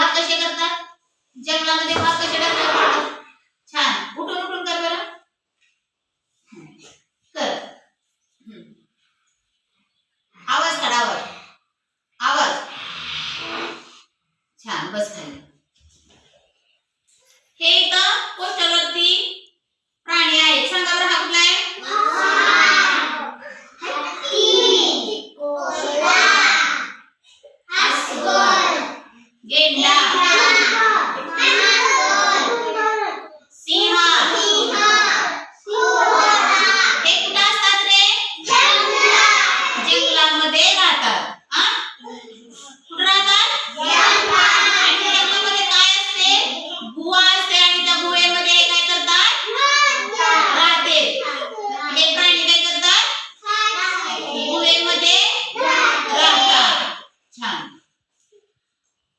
भात कसे करतात? जंगलामध्ये भात कसे डोक्यावर छान. उठून उठून कर बरं. कर. आवाज काढ आवाज. आवाज. छान बस खाली. વેગ આકાર